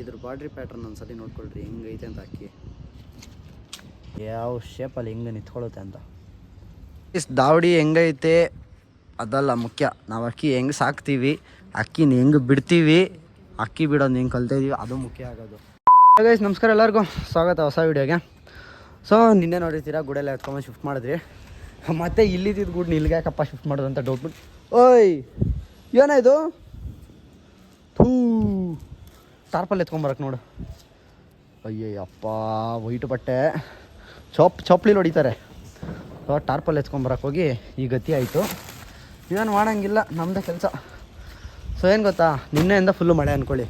ಇದ್ರ ಬಾಡ್ರಿ ಪ್ಯಾಟ್ರನ್ ಒಂದ್ಸತಿ ನೋಡ್ಕೊಳ್ರಿ ಹೆಂಗೈತೆ ಅಂತ ಅಕ್ಕಿ ಯಾವ ಶೇಪಲ್ಲಿ ಹೆಂಗೆ ನಿಂತ್ಕೊಳ್ಳುತ್ತೆ ಅಂತ. ಇಸ್ ದಾವಡಿ ಹೆಂಗೈತೆ? ಅದಲ್ಲ ಮುಖ್ಯ. ನಾವು ಅಕ್ಕಿ ಹೆಂಗೆ ಸಾಕ್ತೀವಿ ಅಕ್ಕಿನ ಹೆಂಗೆ ಬಿಡ್ತೀವಿ ಅಕ್ಕಿ ಬಿಡೋದು ಹೆಂಗೆ ಕಲ್ತಾ ಇದೀವಿ ಅದು ಮುಖ್ಯ ಆಗೋದು. ಗೈಸ್ ನಮಸ್ಕಾರ ಎಲ್ಲರಿಗೂ. ಸ್ವಾಗತ ಹೊಸ ವೀಡಿಯೋಗೆ. ಸೊ ನಿನ್ನೆ ನೋಡಿರ್ತೀರ ಗುಡೆಲ್ಲ ಎತ್ಕೊಂಬಂದು ಶಿಫ್ಟ್ ಮಾಡಿದ್ರಿ. ಮತ್ತೆ ಇಲ್ಲಿದ್ದಿದ್ದು ಗುಡ್ ಇಲ್ಲಿಗೆ ಯಾಕಪ್ಪ ಶಿಫ್ಟ್ ಮಾಡೋದು ಅಂತ ಡೌಟ್ ಬಿಟ್ಟು ಓಯ್ ಏನಾಯ್ತು ಥೂ ಟಾರ್ಪಲ್ ಎತ್ಕೊಂಬರಕ್ಕೆ ನೋಡು. ಅಯ್ಯಯ್ಯಪ್ಪ, ವೈಟ್ ಬಟ್ಟೆ. ಚೊಪ್ ಚೊಪ್ಲಿ ಹೊಡಿತಾರೆ. ಟಾರ್ಪಲ್ ಎತ್ಕೊಂಬರಕ್ಕೆ ಹೋಗಿ ಈ ಗತಿ ಆಯಿತು. ಏನು ಮಾಡೋಂಗಿಲ್ಲ ನಮ್ಮದೇ ಕೆಲಸ. ಸೊ ಏನು ಗೊತ್ತಾ? ನಿನ್ನೆಯಿಂದ ಫುಲ್ಲು ಮಳೆ ಅಂದ್ಕೊಳ್ಳಿ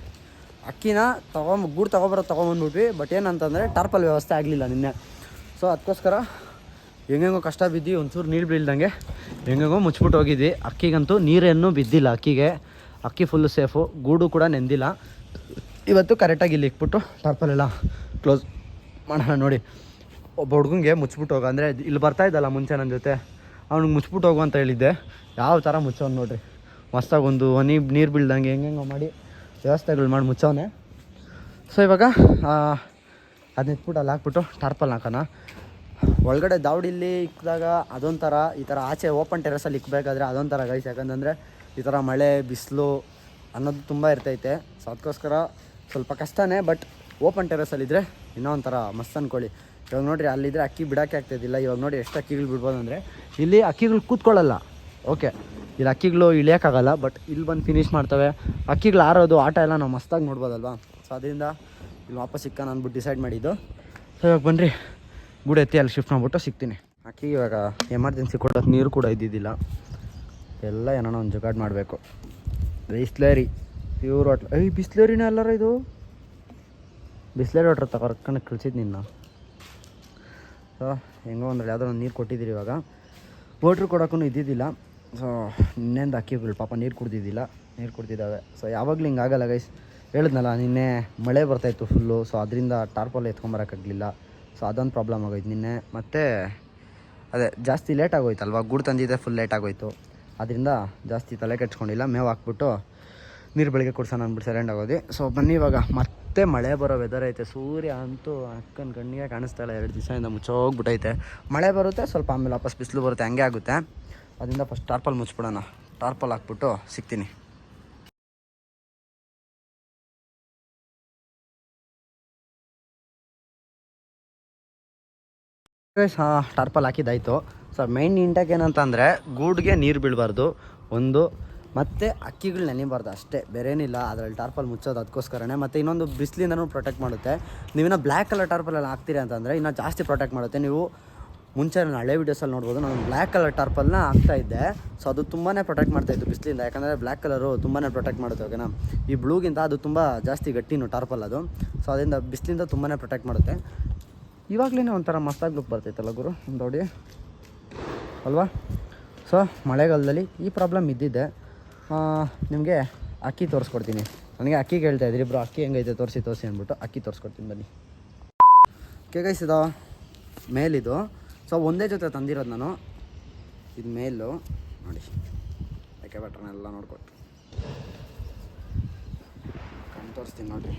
ಅಕ್ಕಿನ ತೊಗೊಂಬ ಗೂಡು ತೊಗೊಬರೋದು ತೊಗೊಂಬಂದ್ಬಿಟ್ವಿ ಬಟ್ ಏನಂತಂದರೆ ಟಾರ್ಪಲ್ ವ್ಯವಸ್ಥೆ ಆಗಲಿಲ್ಲ ನಿನ್ನೆ. ಸೊ ಅದಕ್ಕೋಸ್ಕರ ಹೆಂಗೆಂಗೋ ಕಷ್ಟ ಬಿದ್ದು ಒಂಚೂರು ನೀರು ಬೀಳ್ದಂಗೆ ಹೆಂಗೆಂಗೋ ಮುಚ್ಬಿಟ್ಟು ಹೋಗಿದ್ವಿ. ಅಕ್ಕಿಗಂತೂ ನೀರೇನು ಬಿದ್ದಿಲ್ಲ, ಅಕ್ಕಿಗೆ. ಅಕ್ಕಿ ಫುಲ್ಲು ಸೇಫು ಗೂಡು ಕೂಡ ನೆಂದಿಲ್ಲ. ಇವತ್ತು ಕರೆಕ್ಟಾಗಿ ಇಲ್ಲಿ ಇಕ್ಬಿಟ್ಟು ಟಾರ್ಪಲ್ ಎಲ್ಲ ಕ್ಲೋಸ್ ಮಾಡೋಣ ನೋಡಿ. ಒಬ್ಬ ಹುಡುಗನಿಗೆ ಮುಚ್ಬಿಟ್ಟು ಹೋಗೋ, ಅಂದರೆ ಇಲ್ಲಿ ಬರ್ತಾ ಇದ್ದಲ್ಲ ಮುಂಚೆ ನನ್ನ ಜೊತೆ. ಅವ್ನಿಗೆ ಮುಚ್ಬಿಟ್ಟು ಹೋಗು ಅಂತ ಹೇಳಿದ್ದೆ. ಯಾವ ಥರ ಮುಚ್ಚೋನು ನೋಡ್ರಿ. ಮಸ್ತಾಗಿ ಒಂದು ಹನಿ, ನೀರು ಬೀಳ್ದಂಗೆ ಹೆಂಗೆಂಗೋ ಮಾಡಿ ವ್ಯವಸ್ಥೆಗಳು ಮಾಡಿ ಮುಚ್ಚವನೆ ಸೊ ಇವಾಗ ಅದನ್ನ ಇಟ್ಬಿಟ್ಟು ಅಲ್ಲಿ ಹಾಕ್ಬಿಟ್ಟು ಟಾರ್ಪಲ್ ಹಾಕೋಣ. ಒಳಗಡೆ ದಾವಡಿಲಿ ಇಕ್ಕಿದಾಗ ಅದೊಂಥರ ಈ ಥರ ಆಚೆ ಓಪನ್ ಟೆರೆಸಲ್ಲಿ ಇಕ್ಕಬೇಕಾದ್ರೆ ಅದೊಂಥರ ಗೈಸ್ ಯಾಕಂತಂದರೆ ಈ ಥರ ಮಳೆ, ಬಿಸಿಲು ಅನ್ನೋದು ತುಂಬ ಇರ್ತೈತೆ. ಸೊ ಅದಕ್ಕೋಸ್ಕರ ಸ್ವಲ್ಪ ಕಷ್ಟನೇ ಬಟ್ ಓಪನ್ ಟೆರೆಸಲ್ಲಿದ್ದರೆ ಇನ್ನೂ ಒಂಥರ ಮಸ್ತ್ ಅನ್ಕೊಳ್ಳಿ ಇವಾಗ ನೋಡಿರಿ ಅಲ್ಲಿದ್ದರೆ ಅಕ್ಕಿ ಬಿಡೋಕ್ಕೆ ಆಗ್ತಾಯಿದ್ದಿಲ್ಲ ಇವಾಗ ನೋಡಿ ಎಷ್ಟು ಅಕ್ಕಿಗಳು ಬಿಡ್ಬೋದು ಅಂದರೆ, ಇಲ್ಲಿ ಅಕ್ಕಿಗಳು ಕೂತ್ಕೊಳ್ಳಲ್ಲ. ಓಕೆ ಇಲ್ಲಿ ಅಕ್ಕಿಗಳು ಇಳಿಯೋಕ್ಕಾಗಲ್ಲ ಬಟ್ ಇಲ್ಲಿ ಬಂದು ಫಿನಿಶ್ ಮಾಡ್ತವೆ. ಅಕ್ಕಿಗಳು ಆರೋದು, ಆಟ ಎಲ್ಲ ನಾವು ಮಸ್ತಾಗಿ ನೋಡ್ಬೋದಲ್ವಾ? ಸೊ ಅದರಿಂದ ಇಲ್ಲಿ ವಾಪಸ್ ಸಿಕ್ಕ ಅಂದ್ಬಿಟ್ಟು ಡಿಸೈಡ್ ಮಾಡಿದ್ದು. ಸೊ ಇವಾಗ ಬನ್ನಿರಿ ಗುಡಿ ಎತ್ತಿ ಅಲ್ಲಿ ಶಿಫ್ಟ್ ಮಾಡಿಬಿಟ್ಟು ಸಿಗ್ತೀನಿ. ಅಕ್ಕಿ ಇವಾಗ ಎಮರ್ಜೆನ್ಸಿ ಕೊಡೋಕೆ ನೀರು ಕೂಡ ಇದ್ದಿದ್ದಿಲ್ಲ. ಎಲ್ಲ ಏನೋ ಒಂದು ಜುಗಾಡ್ ಮಾಡಬೇಕು. ಬಿಸ್ಲೇರಿ ಪ್ಯೂರ್ ವಾಟ್ರ್ ಐ ಬಿಸ್ಲೇರಿನ ಅಲ್ಲಾರ ಇದು? ಬಿಸ್ಲೇರಿ ವಾಟ್ರ್ ರೊಕ್ಕನ ಕಳಿಸಿದ್ದು ನಿನ್ನ. ಸೊ, ಹೆಂಗೋ ಅಂದ್ರೆ ಯಾವುದೋ ಒಂದು ನೀರು ಕೊಟ್ಟಿದ್ದೀರಿ ಇವಾಗ. ವಾಟ್ರ್ ಕೊಡೋಕ್ಕೂ ಇದ್ದಿದ್ದಿಲ್ಲ. ಸೊ ನಿನ್ನೆಂದ ಅಕ್ಕಿಗಳು ಪಾಪ ನೀರು ಕುಡ್ದಿದ್ದಿಲ್ಲ. ನೀರು ಕುಡ್ದಿದ್ದಾವೆ. ಸೊ ಯಾವಾಗಲೂ ಹಿಂಗೆ ಆಗಲ್ಲ ಗೈಸ್ ಹೇಳಿದ್ನಲ್ಲ, ನಿನ್ನೆ ಮಳೆ ಬರ್ತಾಯಿತ್ತು ಫುಲ್ಲು ಸೊ ಅದರಿಂದ ಟಾರ್ಪಲ್ ಎತ್ಕೊಂಬರೋಕ್ಕಾಗಲಿಲ್ಲ ಸೊ ಅದೊಂದು ಪ್ರಾಬ್ಲಮ್ ಆಗೋಯ್ತು ನಿನ್ನೆ. ಮತ್ತು, ಅದೇ, ಜಾಸ್ತಿ ಲೇಟ್ ಆಗೋಯ್ತಲ್ವಾ? ಗೂಡು ತಂದಿದ್ದೆ ಫುಲ್ ಲೇಟ್ ಆಗೋಯ್ತು. ಅದರಿಂದ ಜಾಸ್ತಿ ತಲೆ ಕೆಟ್ಟಿಸ್ಕೊಂಡಿಲ್ಲ ಮೇವು ಹಾಕ್ಬಿಟ್ಟು ನೀರು ಬೆಳಗ್ಗೆ ಕೊಡ್ಸೋಣ ಅಂದ್ಬಿಟ್ಟು ಸೈಲೆಂಟ್ ಆಗೋದು. ಸೊ ಬನ್ನಿ ಇವಾಗ. ಮತ್ತೆ ಮಳೆ ಬರೋ ವೆದರ್ ಐತೆ. ಸೂರ್ಯ ಅಂತೂ ಅಕ್ಕನ ಕಣ್ಣಿಗೆ ಕಾಣಿಸ್ತಾ ಇಲ್ಲ. ಎರಡು ದಿವಸದಿಂದ ಮುಚ್ಚೋಗ್ಬಿಟ್ಟೈತೆ. ಮಳೆ ಬರುತ್ತೆ, ಸ್ವಲ್ಪ ಆಮೇಲೆ ವಾಪಸ್ ಬಿಸಿಲು ಬರುತ್ತೆ. ಹಂಗೆ ಆಗುತ್ತೆ. ಅದರಿಂದ ಫಸ್ಟ್ ಟಾರ್ಪಲ್ ಮುಚ್ಬಿಡೋಣ. ಟಾರ್ಪಲ್ ಹಾಕ್ಬಿಟ್ಟು ಸಿಗ್ತೀನಿ. ಟಾರ್ಪಲ್ ಹಾಕಿದ್ದಾಯಿತು. ಸೊ ಮೈನ್ ಇಂಟಾಕ್ ಏನಂತಂದರೆ, ಗೂಡ್ಗೆ ನೀರು ಬೀಳಬಾರ್ದು. ಒಂದು ಮತ್ತು ಅಕ್ಕಿಗಳು ನೆನಿಬಾರ್ದು ಅಷ್ಟೇ ಬೇರೆ ಏನಿಲ್ಲ ಅದರಲ್ಲಿ ಟಾರ್ಪಲ್ ಮುಚ್ಚೋದು ಅದಕ್ಕೋಸ್ಕರನೇ ಮತ್ತು ಇನ್ನೊಂದು ಬಿಸಿಲಿಂದನೂ ಪ್ರೊಟೆಕ್ಟ್ ಮಾಡುತ್ತೆ. ನೀವಿನ್ನ ಬ್ಲ್ಯಾಕ್ ಕಲರ್ ಟಾರ್ಪಲಲ್ಲಿ ಹಾಕ್ತೀರಿ ಅಂತಂದರೆ ಇನ್ನೂ ಜಾಸ್ತಿ ಪ್ರೊಟೆಕ್ಟ್ ಮಾಡುತ್ತೆ. ನೀವು ಮುಂಚೆ ನಾನು ಹಳೆ ವೀಡಿಯೋಸಲ್ಲಿ ನೋಡ್ಬೋದು, ನಾನು ಬ್ಲ್ಯಾಕ್ ಕಲರ್ ಟಾರ್ಪಲ್ನ ಹಾಕ್ತಾ ಇದ್ದೆ. ಸೊ ಅದು ತುಂಬಾ ಪ್ರೊಟೆಕ್ಟ್ ಮಾಡ್ತಾ ಇತ್ತು ಬಿಸಿಲಿಂದ. ಯಾಕಂದರೆ ಬ್ಲ್ಯಾಕ್ ಕಲರು ತುಂಬಾ ಪ್ರೊಟೆಕ್ಟ್ ಮಾಡುತ್ತೆ ಓಕೆನಾ ಈ ಬ್ಲೂಗಿಂತ ಅದು ತುಂಬ ಜಾಸ್ತಿ ಗಟ್ಟಿನೂ ಟಾರ್ಪಲ್ ಅದು. ಸೊ ಅದರಿಂದ ಬಿಸಿಲಿಂದ ತುಂಬಾ ಪ್ರೊಟೆಕ್ಟ್ ಮಾಡುತ್ತೆ. ಇವಾಗಲೇ ಒಂಥರ ಮಸ್ತಾಗಿ ಲುಕ್ ಬರ್ತೈತಲ್ಲ ಗುರು ನೋಡಿ. ಅಲ್ವಾ? ಸೊ ಮಳೆಗಾಲದಲ್ಲಿ ಈ ಪ್ರಾಬ್ಲಮ್ ಇದ್ದಿದ್ದೆ ನಿಮಗೆ ಅಕ್ಕಿ ತೋರಿಸ್ಕೊಡ್ತೀನಿ. ನನಗೆ ಅಕ್ಕಿ ಕೇಳ್ತಾ ಇದ್ರಿ ಇಬ್ಬರು ಅಕ್ಕಿ ಹೆಂಗೈತೆ, ತೋರಿಸಿ ತೋರಿಸಿ ಅಂದ್ಬಿಟ್ಟು ಅಕ್ಕಿ ತೋರಿಸ್ಕೊಡ್ತೀನಿ ಬನ್ನಿ. ಕೇಗೈಸಿದ ಮೇಲಿದು. ಸೊ ಒಂದೇ ಜೊತೆ ತಂದಿರೋದು ನಾನು. ಇದು ಮೇಲು. ನೋಡಿ. ಯಾಕೆ ಬಟ್ರನ್ನೆಲ್ಲ ನೋಡ್ಕೊಟ್ಟು. ಕಣ್ಣು ತೋರಿಸ್ತೀನಿ ನೋಡಿರಿ.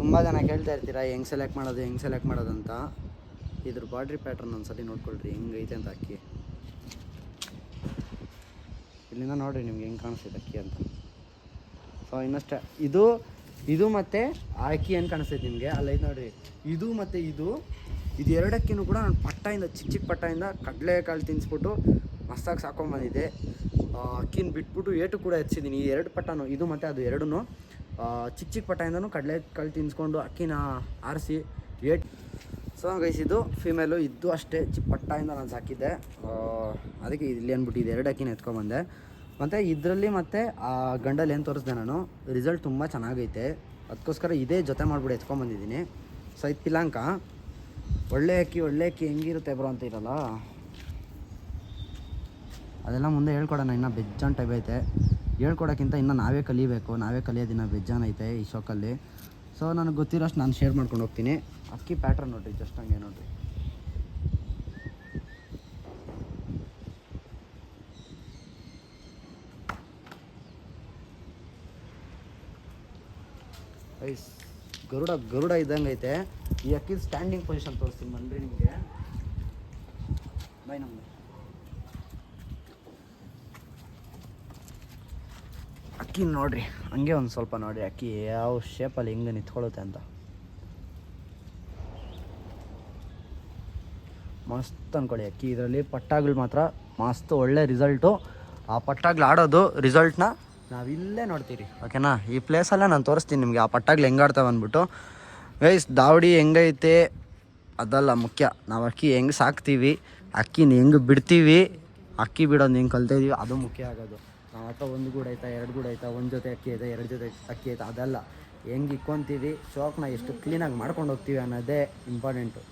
ತುಂಬ ಜನ ಕೇಳ್ತಾ ಇರ್ತೀರಾ, ಹೆಂಗೆ ಸೆಲೆಕ್ಟ್ ಮಾಡೋದು, ಹೆಂಗೆ ಸೆಲೆಕ್ಟ್ ಮಾಡೋದು ಅಂತ. ಇದ್ರ ಬಾಡ್ರಿ ಪ್ಯಾಟ್ರನ್ ಒಂದ್ಸತಿ ನೋಡ್ಕೊಳ್ರಿ, ಹೆಂಗೈತೆ ಅಂತ ಅಕ್ಕಿ. ಇಲ್ಲಿಂದ ನೋಡಿರಿ ನಿಮ್ಗೆ ಹೆಂಗೆ ಕಾಣಿಸ್ತೈತೆ ಅಕ್ಕಿ ಅಂತ. ಸೊ ಇನ್ನಷ್ಟೇ, ಇದು ಇದು ಮತ್ತೆ ಆ ಅಕ್ಕಿ ಏನು ಕಾಣಿಸ್ತೈತೆ ನಿಮಗೆ? ಅಲ್ಲೈತೆ ನೋಡಿರಿ, ಇದು ಮತ್ತು ಇದು ಇದು ಎರಡಕ್ಕಿನೂ ಕೂಡ ನಾನು ಪಟ್ಟಾಯಿಂದ ಚಿಕ್ಕ ಚಿಕ್ಕ ಪಟ್ಟಾಯಿಂದ ಕಡಲೆಕಾಳು ತಿನ್ನಿಸ್ಬಿಟ್ಟು ಮಸ್ತಾಗಿ ಸಾಕೊಂಬಂದಿದ್ದೆ ಅಕ್ಕಿನ ಬಿಟ್ಬಿಟ್ಟು ಏಟು ಕೂಡ ಹೆಚ್ಚಿದ್ದೀನಿ. ಈ ಎರಡು ಪಟ್ಟನು, ಇದು ಮತ್ತು ಅದು ಎರಡೂ ಚಿಕ್ಕ ಚಿಕ್ಕ ಪಟ್ಟಾಯಿಂದನೂ ಕಡಲೆಕಾಳು ತಿನ್ಸ್ಕೊಂಡು ಅಕ್ಕಿನ ಆರಿಸಿ ಏಟ್ ಸೊ ಗೈಸ್ ಇದು ಫಿಮೇಲು ಇದ್ದು ಅಷ್ಟೇ ಚಿಪ್ಪಟ್ಟಾಯಿಂದ ನಾನು ಸಾಕಿದ್ದೆ. ಅದಕ್ಕೆ ಇಲ್ಲಿ ಅಂದ್ಬಿಟ್ಟು ಇದು ಎರಡು ಅಕ್ಕಿನ ಎತ್ಕೊಂಬಂದೆ ಮತ್ತು ಇದರಲ್ಲಿ ಮತ್ತು ಆ ಗಂಡಲ್ಲಿ ಏನು ತೋರಿಸ್ದೆ ನಾನು ರಿಸಲ್ಟ್ ತುಂಬ ಚೆನ್ನಾಗೈತೆ. ಅದಕ್ಕೋಸ್ಕರ ಇದೇ ಜೊತೆ ಮಾಡಿಬಿಟ್ಟು ಎತ್ಕೊಂಬಂದಿದ್ದೀನಿ ಸೊ ಇದು ಪಿಲಾಂಕ. ಒಳ್ಳೆ ಅಕ್ಕಿ ಒಳ್ಳೆ ಅಕ್ಕಿ ಹೆಂಗಿರುತ್ತೆ ಬ್ರೋ ಅಂತ ಇರಲ್ಲ? ಅದೆಲ್ಲ ಮುಂದೆ ಹೇಳ್ಕೊಡೋಣ, ಇನ್ನೂ ಬೆಜ್ಜಾನ್ ಟೈಪ್ ಐತೆ. ಹೇಳ್ಕೊಡೋಕ್ಕಿಂತ ಇನ್ನೂ ನಾವೇ ಕಲಿಬೇಕು. ನಾವೇ ಕಲಿಯೋದಿನ ಬೆಜ್ಜಾನ್ ಐತೆ ಈ ಶೋಕಲ್ಲಿ ಸೊ ನನಗೆ ಗೊತ್ತಿರೋಷ್ಟು ನಾನು ಶೇರ್ ಮಾಡ್ಕೊಂಡು ಹೋಗ್ತೀನಿ. ಅಕ್ಕಿ ಪ್ಯಾಟ್ರನ್ ನೋಡ್ರಿ ಜಸ್ಟ್ ಹಂಗೆ ನೋಡ್ರಿ. ಐಸ್, ಗರುಡ ಗರುಡ ಇದ್ದಂಗೆ ಐತೆ. ಈ ಅಕ್ಕಿ ಸ್ಟ್ಯಾಂಡಿಂಗ್ ಪೊಸಿಷನ್ ತೋರಿಸ್ತೀನಿ, ಬಂದ್ರಿ ನಿಮಗೆ. ಬೈ ನಮ್ಮ ಅಕ್ಕಿ ನೋಡ್ರಿ, ಹಂಗೆ ಒಂದು ಸ್ವಲ್ಪ ನೋಡಿ, ಅಕ್ಕಿ ಯಾವ ಶೇಪಲ್ಲಿ ಹೆಂಗೆ ನಿಂತ್ಕೊಳ್ಳುತ್ತೆ ಅಂತ. ಮಸ್ತ್ ಅನ್ಕೊಳ್ಳಿ ಅಕ್ಕಿ. ಇದರಲ್ಲಿ ಪಟ್ಟಾಗಳು ಮಾತ್ರ ಮಸ್ತ್ ಒಳ್ಳೆ ರಿಸಲ್ಟು ಆ ಪಟ್ಟಾಗ್ಲು ಆಡೋದು ರಿಸಲ್ಟ್ನ ನಾವಿಲ್ಲೇ ನೋಡ್ತೀರಿ. ಓಕೆನಾ ಈ ಪ್ಲೇಸಲ್ಲೇ ನಾನು ತೋರಿಸ್ತೀನಿ ನಿಮಗೆ. ಆ ಪಟ್ಟಾಗ್ಲು ಹೆಂಗೆ ಆಡ್ತಾವೆ ಅಂದ್ಬಿಟ್ಟು. ವೈಸ್ ದಾವಡಿ ಹೆಂಗೈತೆ? ಅದಲ್ಲ ಮುಖ್ಯ. ನಾವು ಅಕ್ಕಿ ಹೆಂಗೆ ಸಾಕ್ತೀವಿ, ಅಕ್ಕಿನ ಹೆಂಗೆ ಬಿಡ್ತೀವಿ, ಅಕ್ಕಿ ಬಿಡೋದು ಹೆಂಗೆ ಕಲ್ತಿದೀವಿ ಅದು ಮುಖ್ಯ ಆಗೋದು. ನಾವು ಹತ್ರ ಒಂದು ಗೂಡು ಆಯ್ತಾ, ಎರಡು ಗೂಡು ಆಯ್ತಾ, ಒಂದು ಜೊತೆ ಅಕ್ಕಿ ಆಯ್ತಾ, ಎರಡು ಜೊತೆ ಅಕ್ಕಿ ಆಯ್ತಾ, ಅದಲ್ಲ ಹೆಂಗೆ ಇಕ್ಕೊಂತೀವಿ, ಚೋಕ್ನ ಎಷ್ಟು ಕ್ಲೀನಾಗಿ ಮಾಡ್ಕೊಂಡು ಹೋಗ್ತೀವಿ ಅನ್ನೋದೇ ಇಂಪಾರ್ಟೆಂಟು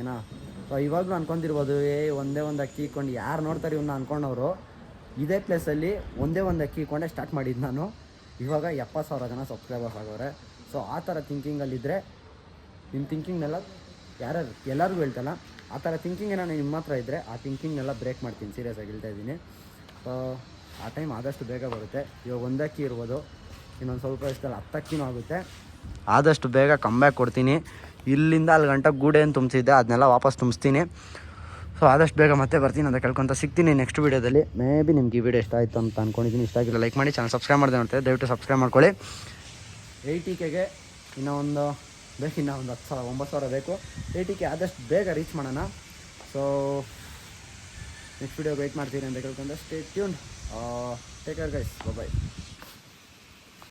ಏನಾ? ಸೊ ಇವಾಗಲೂ ಅನ್ಕೊಂತಿರ್ಬೋದು ಏ, ಒಂದೇ ಒಂದು ಅಕ್ಕಿ ಇಕ್ಕೊಂಡು ಯಾರು ನೋಡ್ತಾರೆ ಇವನ್ನ ಅನ್ಕೊಂಡವರು? ಇದೇ ಪ್ಲೇಸಲ್ಲಿ ಒಂದೇ ಒಂದು ಅಕ್ಕಿ ಇಕ್ಕೊಂಡೆ ಸ್ಟಾರ್ಟ್ ಮಾಡಿದ್ದು ನಾನು. ಇವಾಗ ಎಪ್ಪತ್ತು ಸಾವಿರ ಜನ ಸಬ್ಸ್ಕ್ರೈಬರ್ಸ್ ಆಗೋರೆ. ಸೊ ಆ ಥರ ಥಿಂಕಿಂಗಲ್ಲಿದ್ದರೆ ನಿಮ್ಮ ಥಿಂಕಿಂಗ್ನೆಲ್ಲ ಯಾರು ಎಲ್ಲರಿಗೂ ಹೇಳ್ತಲ್ಲ, ಆ ಥರ ಥಿಂಕಿಂಗ್ ನಾನು ನಿಮ್ಮ ಹತ್ರ ಇದ್ದರೆ ಆ ಥಿಂಕಿಂಗ್ನೆಲ್ಲ ಬ್ರೇಕ್ ಮಾಡ್ತೀನಿ ಸೀರಿಯಸ್ ಆಗಿ ಹೇಳ್ತಾ ಇದ್ದೀನಿ. ಸೊ ಆ ಟೈಮ್ ಆದಷ್ಟು ಬೇಗ ಬರುತ್ತೆ. ಇವಾಗ ಒಂದು ಅಕ್ಕಿ ಇರ್ಬೋದು, ಇನ್ನೊಂದು ಸ್ವಲ್ಪ ಇಷ್ಟಲ್ಲಿ ಹತ್ತಕ್ಕಿನೂ ಆಗುತ್ತೆ. ಆದಷ್ಟು ಬೇಗ ಕಮ್ಬ್ಯಾಕ್ ಕೊಡ್ತೀನಿ. ಇಲ್ಲಿಂದ ಅಲ್ಲಿ ಗಂಟೆ ಗೂಡೆ ಏನು ತುಂಬಿಸಿದ್ದೆ, ಅದನ್ನೆಲ್ಲ ವಾಪಸ್ ತುಂಬಿಸ್ತೀನಿ. ಸೊ ಆದಷ್ಟು ಬೇಗ ಮತ್ತೆ ಬರ್ತೀನಿ ಅಂತ ಕೇಳ್ಕೊಂತ ಸಿಗ್ತೀನಿ ನೆಕ್ಸ್ಟ್ ವೀಡಿಯೋದಲ್ಲಿ ಮೇ ಬಿ ನಿಮ್ಗೆ ಈ ವಿಡಿಯೋ ಇಷ್ಟ ಆಯಿತು ಅಂತ ಅಂದ್ಕೊಂಡಿದ್ದೀನಿ ಇಷ್ಟ ಆಗಿಲ್ಲ ಲೈಕ್ ಮಾಡಿ ಚಾನಲ್ ಸಬ್ಸ್ಕ್ರೈಬ್ ಮಾಡಿದೆ ಅಂತ ದಯವಿಟ್ಟು ಸಬ್ಸ್ಕ್ರೈಬ್ ಮಾಡ್ಕೊಳ್ಳಿ. ಏಯ್ಟಿ ಕೆಗೆ ಇನ್ನೂ ಒಂದು ಬೇಕು ಇನ್ನೂ ಒಂದು ಹತ್ತು ಸಾವಿರ, ಒಂಬತ್ತು ಸಾವಿರ ಬೇಕು. ಏಯ್ಟಿ ಕೆ ಆದಷ್ಟು ಬೇಗ ರೀಚ್ ಮಾಡೋಣ. ಸೊ ನೆಕ್ಸ್ಟ್ ವಿಡಿಯೋ ವೆಯ್ಟ್ ಮಾಡ್ತೀನಿ ಅಂತ ಕೇಳ್ಕೊಂಡು stay tuned take care guys bye